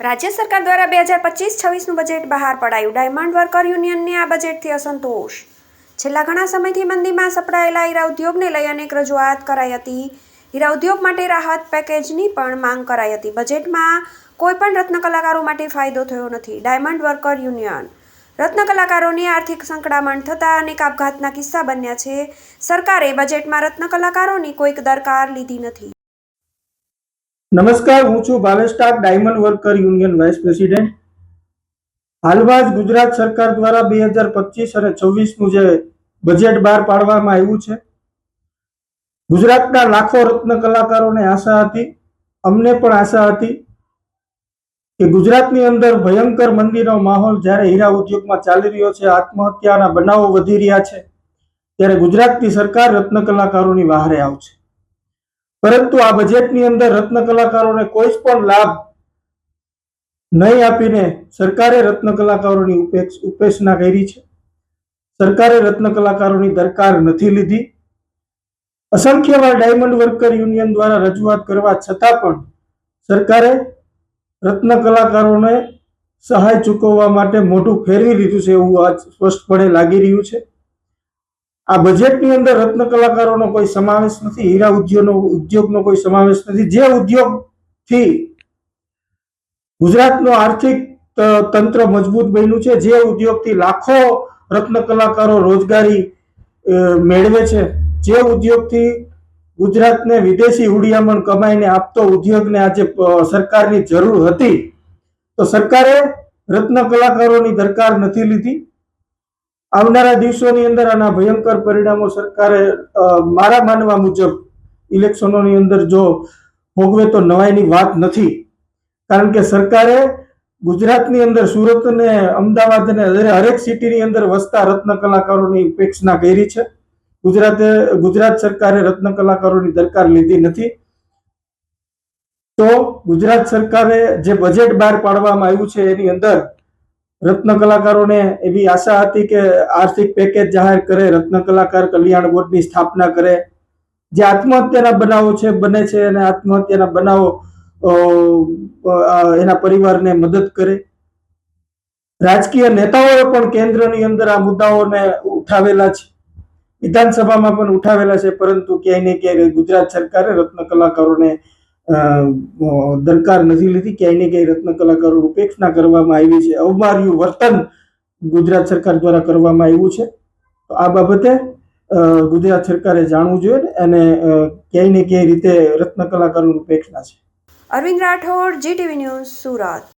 રાજ્ય સરકાર દ્વારા બે હજાર પચીસ છવ્વીસનું બજેટ બહાર પડાયું. ડાયમંડ વર્કર યુનિયનને આ બજેટથી અસંતોષ. છેલ્લા ઘણા સમયથી મંદીમાં સપડાયેલા હીરા ઉદ્યોગને લઈ અનેક રજૂઆત કરાઈ હતી. હીરા ઉદ્યોગ માટે રાહત પેકેજની પણ માંગ કરાઈ હતી. બજેટમાં કોઈ પણ રત્ન કલાકારો માટે ફાયદો થયો નથી. Diamond worker union. રત્ન કલાકારોની આર્થિક સંકળામણ થતાં અનેક આપઘાતના કિસ્સા બન્યા છે. સરકારે બજેટમાં રત્ન કલાકારોની કોઈક દરકાર લીધી નથી. નમસ્કાર, હું છું Bhavesh Tak, diamond worker union vice president. હાલમાં જ ગુજરાત સરકાર દ્વારા બે હજાર પચીસ અને છવ્વીસનું જે બજેટ બહાર પાડવામાં આવ્યું છે, ગુજરાતના લાખો રત્ન કલાકારોને આશા હતી, અમને પણ આશા હતી કે ગુજરાતની અંદર ભયંકર મંદીનો માહોલ જ્યારે હીરા ઉદ્યોગમાં ચાલી રહ્યો છે, આત્મહત્યાના બનાવો વધી રહ્યા છે, ત્યારે ગુજરાતની સરકાર રત્ન કલાકારોની વહારે આવશે. પરંતુ આ બજેટની અંદર રત્ન કલાકારોને કોઈ જ પણ લાભ નહીં આપીને સરકારે રત્ન કલાકારોની ઉપેક્ષ, ઉપેક્ષના કરી છે. સરકારે રત્ન કલાકારોની દરકાર નથી લીધી. અસંખ્ય વાર ડાયમંડ વર્કર યુનિયન દ્વારા રજૂઆત કરવા છતાં પણ સરકારે રત્ન કલાકારોને સહાય ચૂકવવા માટે મોઢું ફેરવી લીધું છે એવું આજ સ્પષ્ટપણે લાગી રહ્યું છે. આ બજેટની અંદર રત્ન કલાકારોનો કોઈ સમાવેશ નથી, હીરા ઉદ્યોગનો ઉદ્યોગનો કોઈ સમાવેશ નથી. જે ઉદ્યોગથી ગુજરાતનો આર્થિક તંત્ર મજબૂત બન્યું છે, જે ઉદ્યોગથી લાખો રત્ન કલાકારો રોજગારી મેળવે છે, જે ઉદ્યોગથી ગુજરાતને વિદેશી હુડિયામણ કમાઈને આપતો ઉદ્યોગને આજે સરકારની જરૂર હતી, તો સરકારે રત્ન કલાકારોની દરકાર નથી લીધી. આવનારા દિવસોની અંદર આના ભયંકર પરિણામો સરકારે મારા માનવા મુજબ ઇલેક્શનોની અંદર જો ભોગવે તો નવાઈની વાત નથી. કારણ કે સરકારે ગુજરાતની અંદર સુરત ને અમદાવાદ ને હરેક સિટીની અંદર વસતા રત્ન કલાકારોની ઉપેક્ષા કરી છે. ગુજરાતે, ગુજરાત સરકારે રત્ન કલાકારોની દરકાર લીધી નથી. તો ગુજરાત સરકારે જે બજેટ બહાર પાડવામાં આવ્યું છે એની અંદર રત્ન કલાકારોને એવી આશા હતી કે આર્થિક પેકેજ જાહેર કરે, રત્ન કલાકાર કલ્યાણ બોર્ડની સ્થાપના કરે. જે આત્મહત્યાના બનાવો છે, બને છે અને આત્મહત્યાના બનાવો એના પરિવારને મદદ કરે. રાજકીય નેતાઓએ પણ કેન્દ્રની અંદર આ મુદ્દાઓને ઉઠાવેલા છે. વિધાનસભામાં પણ ઉઠાવેલા છે, પરંતુ ક્યાંય ને ક્યાંય ગુજરાત સરકારે રત્ન કલાકારોને દરકાર નથી લીધી. ક્યાંય ને ક્યાંય રત્ન કલાકારો ઉપેક્ષા કરવામાં આવી છે. અવમાર્યું વર્તન ગુજરાત સરકાર દ્વારા કરવામાં આવ્યું છે. તો આ બાબતે ગુજરાત સરકારે જાણવું જોઈએ અને ક્યાંય ને ક્યાંય રીતે રત્ન કલાકારોની ઉપેક્ષા છે. Arvind Rathod, GTV news Surat.